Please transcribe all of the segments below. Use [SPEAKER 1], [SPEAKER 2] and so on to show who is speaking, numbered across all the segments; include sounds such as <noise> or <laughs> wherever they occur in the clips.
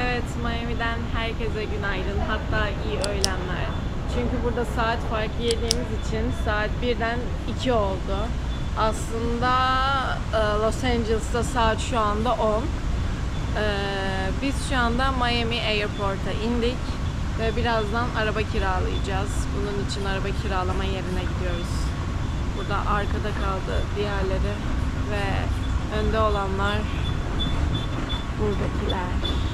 [SPEAKER 1] Evet, Miami'den herkese günaydın. Hatta iyi öğlenler. Çünkü burada saat farkı yediğimiz için saat birden 2 oldu. Aslında e, Los Angeles'ta saat şu anda 10. Ee, biz şu anda Miami Airport'a indik ve birazdan araba kiralayacağız. Bunun için araba kiralama yerine gidiyoruz. Burada arkada kaldı diğerleri ve önde olanlar buradakiler.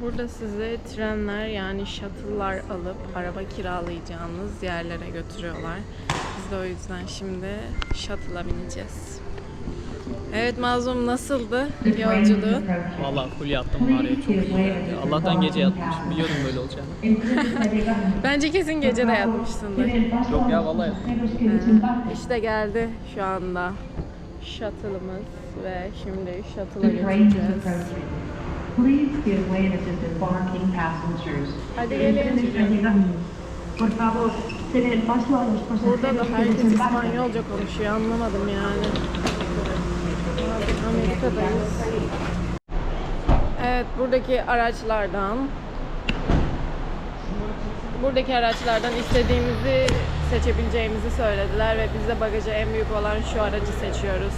[SPEAKER 1] Burada sizi trenler yani shuttle'lar alıp araba kiralayacağınız yerlere götürüyorlar. Biz de o yüzden şimdi shuttle'a bineceğiz. Evet Mazlum nasıldı yolculuğu?
[SPEAKER 2] Valla full yattım var ya çok iyi. Allah'tan gece yatmışım. Biliyordum böyle olacağını. <laughs>
[SPEAKER 1] Bence kesin gece de yatmışsındır.
[SPEAKER 2] Yok ya valla yattım.
[SPEAKER 1] İşte geldi şu anda shuttle'ımız ve şimdi shuttle'a.
[SPEAKER 3] Please give way to disembarking passengers.
[SPEAKER 1] Hadi gelin.
[SPEAKER 3] Por favor, ceden el paso a los
[SPEAKER 1] Burada da herkes. İspanyolca konuşuyor anlamadım yani. Amerika'dayız. Evet buradaki araçlardan buradaki araçlardan istediğimizi seçebileceğimizi söylediler ve biz de bagaja en büyük olan şu aracı seçiyoruz.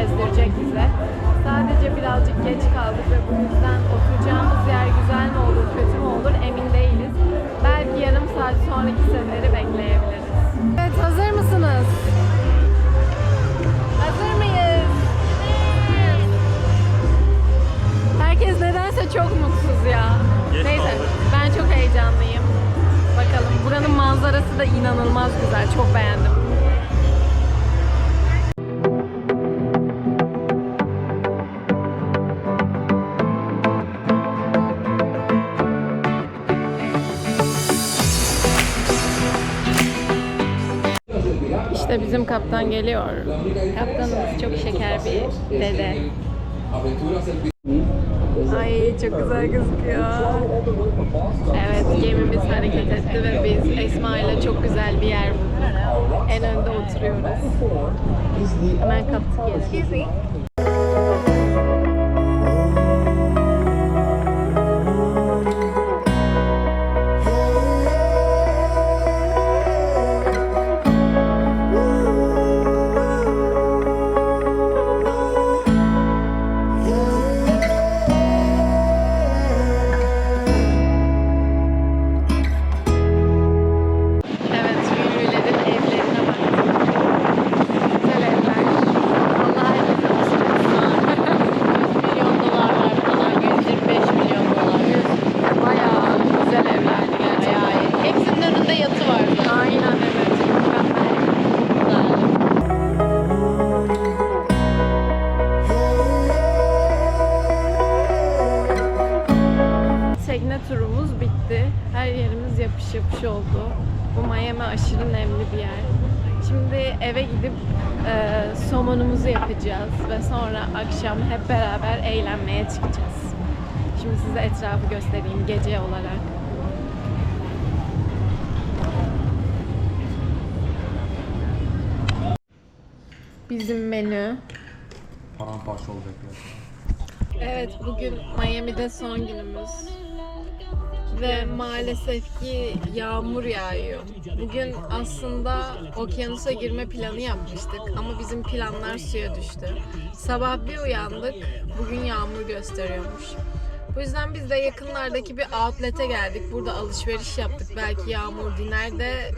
[SPEAKER 1] Gezdirecek bize. Sadece birazcık geç kaldık ve bu yüzden oturacağımız yer güzel mi olur, kötü mü olur emin değiliz. Belki yarım saat sonraki seferi bekleyebiliriz. Evet, hazır mısınız? Hazır mıyız? Herkes nedense çok mutsuz ya.
[SPEAKER 2] Geç
[SPEAKER 1] Neyse ben çok heyecanlıyım. Bakalım buranın manzarası da inanılmaz güzel. Çok beğendim. İşte bizim kaptan geliyor. Kaptanımız çok şeker bir dede. Ay çok güzel gözüküyor. Evet gemimiz hareket etti ve biz Esma ile çok güzel bir yer bulduk. En önde oturuyoruz. Hemen kaptık yeri. Aşırı nemli bir yer. Şimdi eve gidip e, somonumuzu yapacağız ve sonra akşam hep beraber eğlenmeye çıkacağız. Şimdi size etrafı göstereyim gece olarak. Bizim menü.
[SPEAKER 4] Paramparça olacak ya.
[SPEAKER 1] Evet bugün Miami'de son günümüz. Ve maalesef ki yağmur yağıyor. Bugün aslında okyanusa girme planı yapmıştık ama bizim planlar suya düştü. Sabah bir uyandık, bugün yağmur gösteriyormuş. Bu yüzden biz de yakınlardaki bir outlet'e geldik. Burada alışveriş yaptık. Belki yağmur diner de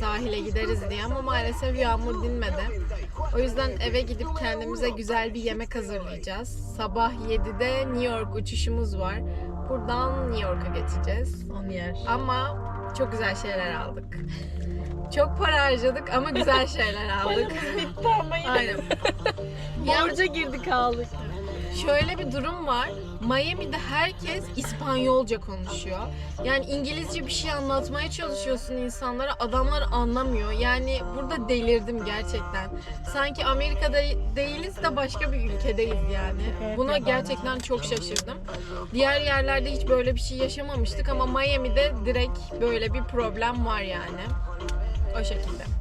[SPEAKER 1] sahile gideriz diye ama maalesef yağmur dinmedi. O yüzden eve gidip kendimize güzel bir yemek hazırlayacağız. Sabah 7'de New York uçuşumuz var. Buradan New York'a geçeceğiz.
[SPEAKER 5] On yer.
[SPEAKER 1] Ama çok güzel şeyler aldık. Çok para harcadık ama güzel şeyler <laughs> aldık.
[SPEAKER 5] bitti ama yine
[SPEAKER 1] Aynen.
[SPEAKER 5] borca girdik aldık.
[SPEAKER 1] Şöyle bir durum var. Miami'de herkes İspanyolca konuşuyor. Yani İngilizce bir şey anlatmaya çalışıyorsun insanlara. Adamlar anlamıyor. Yani burada delirdim gerçekten. Sanki Amerika'da değiliz de başka bir ülkedeyiz yani. Buna gerçekten çok şaşırdım. Diğer yerlerde hiç böyle bir şey yaşamamıştık ama Miami'de direkt böyle bir problem var yani. O şekilde.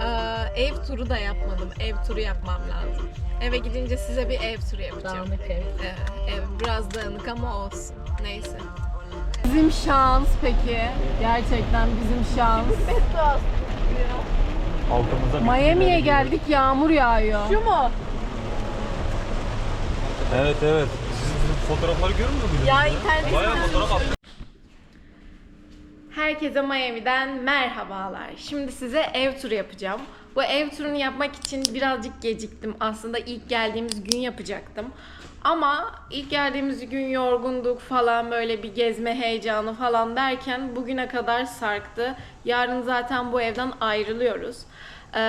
[SPEAKER 1] Ee, ev turu da yapmadım. Ev turu yapmam lazım. Eve gidince size bir ev turu yapacağım.
[SPEAKER 5] Dağınık ev.
[SPEAKER 1] Ee, ev biraz dağınık ama olsun. Neyse. Bizim şans peki. Gerçekten bizim şans.
[SPEAKER 4] Altımıza bir
[SPEAKER 1] Miami'ye geldik yağmur yağıyor.
[SPEAKER 5] Şu mu?
[SPEAKER 4] Evet evet. Siz bu fotoğrafları görmüyor muydunuz?
[SPEAKER 5] Ya internet
[SPEAKER 4] Bayağı fotoğraf attık.
[SPEAKER 1] Herkese Miami'den merhabalar. Şimdi size ev turu yapacağım. Bu ev turunu yapmak için birazcık geciktim. Aslında ilk geldiğimiz gün yapacaktım. Ama ilk geldiğimiz gün yorgunduk falan böyle bir gezme heyecanı falan derken bugüne kadar sarktı. Yarın zaten bu evden ayrılıyoruz. Ee,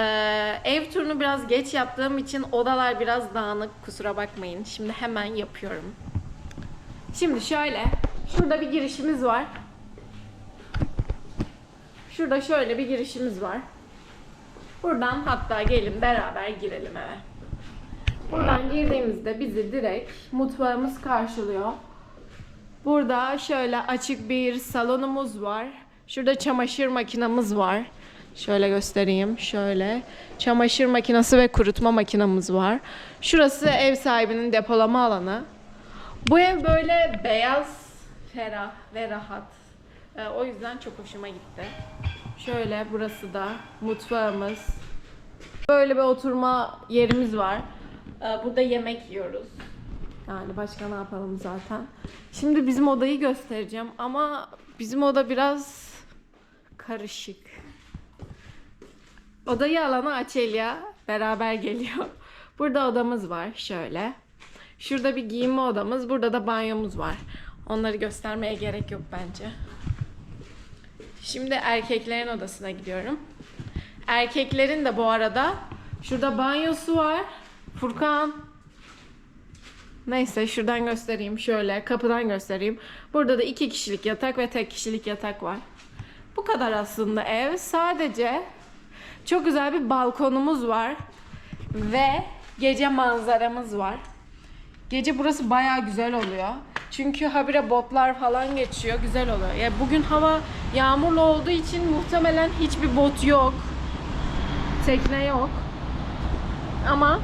[SPEAKER 1] ev turunu biraz geç yaptığım için odalar biraz dağınık kusura bakmayın. Şimdi hemen yapıyorum. Şimdi şöyle, şurada bir girişimiz var. Şurada şöyle bir girişimiz var. Buradan hatta gelin beraber girelim eve. Buradan girdiğimizde bizi direkt mutfağımız karşılıyor. Burada şöyle açık bir salonumuz var. Şurada çamaşır makinamız var. Şöyle göstereyim. Şöyle. Çamaşır makinesi ve kurutma makinamız var. Şurası ev sahibinin depolama alanı. Bu ev böyle beyaz, ferah ve rahat. Ee, o yüzden çok hoşuma gitti. Şöyle burası da mutfağımız. Böyle bir oturma yerimiz var. Ee, burada yemek yiyoruz. Yani başka ne yapalım zaten. Şimdi bizim odayı göstereceğim ama bizim oda biraz karışık. Odayı alana Açelya beraber geliyor. <laughs> Burada odamız var şöyle. Şurada bir giyinme odamız, burada da banyomuz var. Onları göstermeye gerek yok bence. Şimdi erkeklerin odasına gidiyorum. Erkeklerin de bu arada şurada banyosu var. Furkan. Neyse şuradan göstereyim. Şöyle kapıdan göstereyim. Burada da iki kişilik yatak ve tek kişilik yatak var. Bu kadar aslında ev. Sadece çok güzel bir balkonumuz var. Ve gece manzaramız var. Gece burası baya güzel oluyor. Çünkü habire botlar falan geçiyor. Güzel oluyor. Ya bugün hava yağmurlu olduğu için muhtemelen hiçbir bot yok. Tekne yok. Ama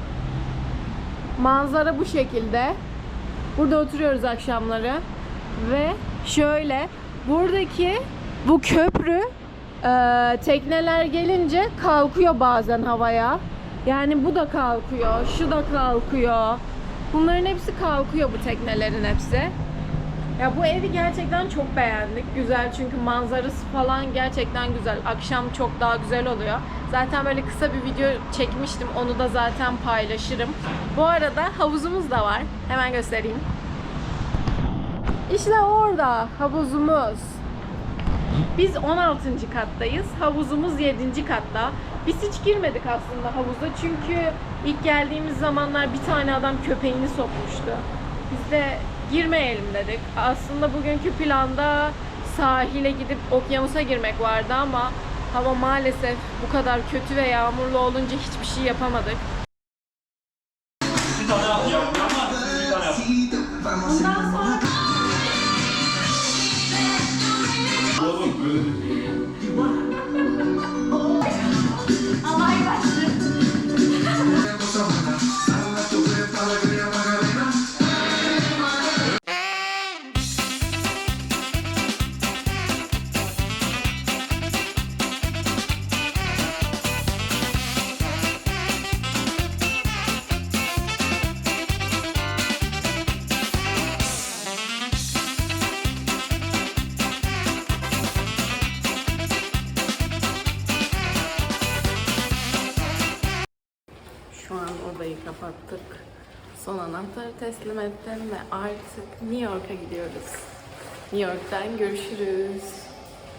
[SPEAKER 1] manzara bu şekilde. Burada oturuyoruz akşamları. Ve şöyle buradaki bu köprü e, tekneler gelince kalkıyor bazen havaya. Yani bu da kalkıyor, şu da kalkıyor. Bunların hepsi kalkıyor bu teknelerin hepsi. Ya bu evi gerçekten çok beğendik. Güzel çünkü manzarası falan gerçekten güzel. Akşam çok daha güzel oluyor. Zaten böyle kısa bir video çekmiştim. Onu da zaten paylaşırım. Bu arada havuzumuz da var. Hemen göstereyim. İşte orada havuzumuz. Biz 16. kattayız. Havuzumuz 7. katta. Biz hiç girmedik aslında havuza çünkü ilk geldiğimiz zamanlar bir tane adam köpeğini sokmuştu. Biz de girmeyelim dedik. Aslında bugünkü planda sahile gidip okyanusa girmek vardı ama hava maalesef bu kadar kötü ve yağmurlu olunca hiçbir şey yapamadık. Bundan Thank you. Kapattık. Son anahtarı teslim ettim ve artık New York'a gidiyoruz. New York'tan görüşürüz.